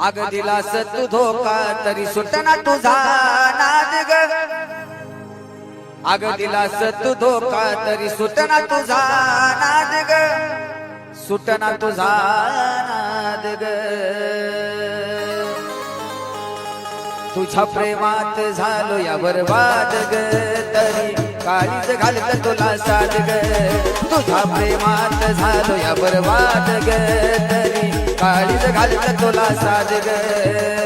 आग दिला सत धोका तरी सुटना तुझा नाद ग आग दिला सत धोका तरी सुटना तुझा नाद ग सुटना तुझा नाद ग तुझ्या प्रेमात झालो या बरबाद ग तरी काळीच घालत तुला साध ग. तुझ्या प्रेमात झालो या बरबाद ग तरी काळीच घालत तुला साध ग.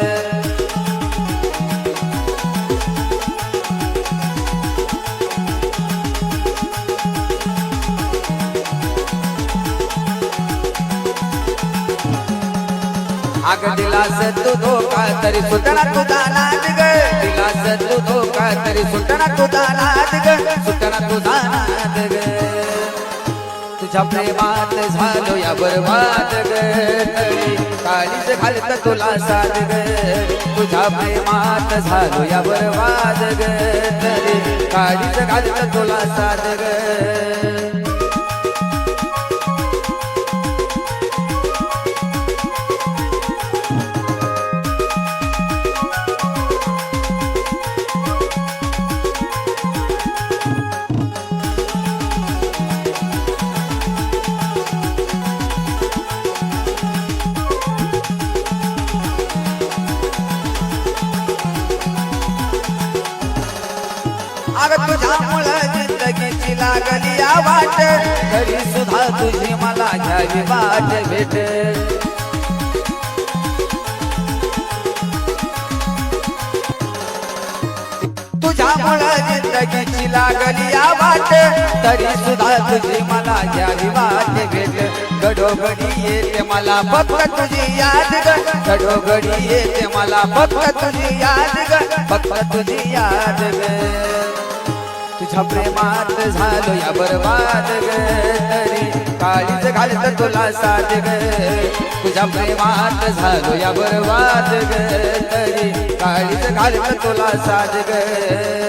अग दिलास तू धोका तरी सुटणा तुझा नाद ग. दिलास तू धोका तरी सुटणा तुझा नाद ग. सुटणा तुझा नाद ग. तुझ्या प्रेमात झालो या बरबाद ग. काळीच घालत तुला साध ग. तुझ्या प्रेमात झालो या बरबाद ग. काळीच घालत तुला साध ग. अग तुझ्यामुळं जिंदगीची लागली या वाट तरी सुद्धा तुझी मला घ्यावी वाट भेट. तुझ्यामुळं जिंदगीची लागली या वाट तरी सुद्धा तुझी मला घ्यावी वाट भेट. घडोघडी येते मला फक्त तुझी याद ग गडोगडी येते मला फक्त तुझी याद ग फक्त तुझी याद ग तुझ्या प्रेमात झालो या बरबाद ग. तरी काळीच घालत तुला साध ग. तुझ्या प्रेमात झालो या बरबाद ग. तरी काळीच घालत तुला साध ग.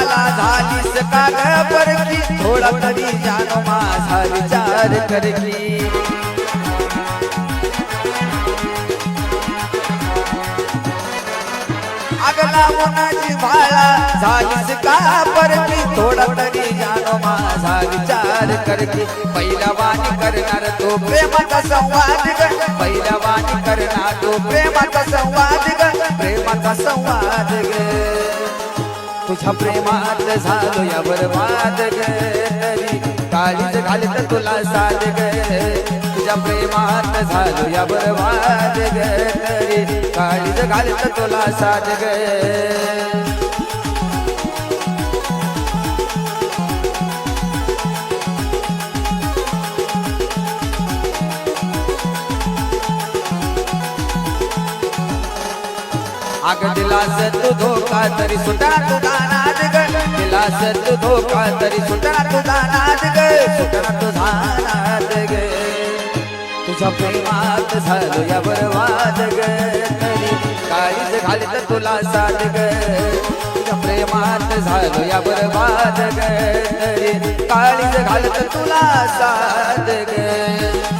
लावून जीवाला झालीस का परकी? थोडा तरी जानो माझा विचार करकी. अगला मुनाची भाळा झालीस का परकी? थोडा तरी जानो माझा विचार करकी. की करणार तो प्रेमाचा संवाद ग. पहिला करणार तो प्रेमाचा संवाद ग. प्रेमाचा संवाद ग. तुझ्या प्रेमात झालो या बरबाद ग तरी काळीच घालत तुला साध ग तुझ्या प्रेमात झालो या बरबाद ग तरी काळीच घालत तुला साध ग अग दिलास तू धोका तरी सुटना तुझा नाद ग. दिलास तू धोका तरी सुटना तुझा नाद ग. सुटना तुझा नाद ग. तुझ्या प्रेमात झालो या बरवाद ग. तरी काळीच तर तुला साद ग. तुझ्या प्रेमात झालो या बरवाद ग. तरी काळीच घालत तुला साध ग.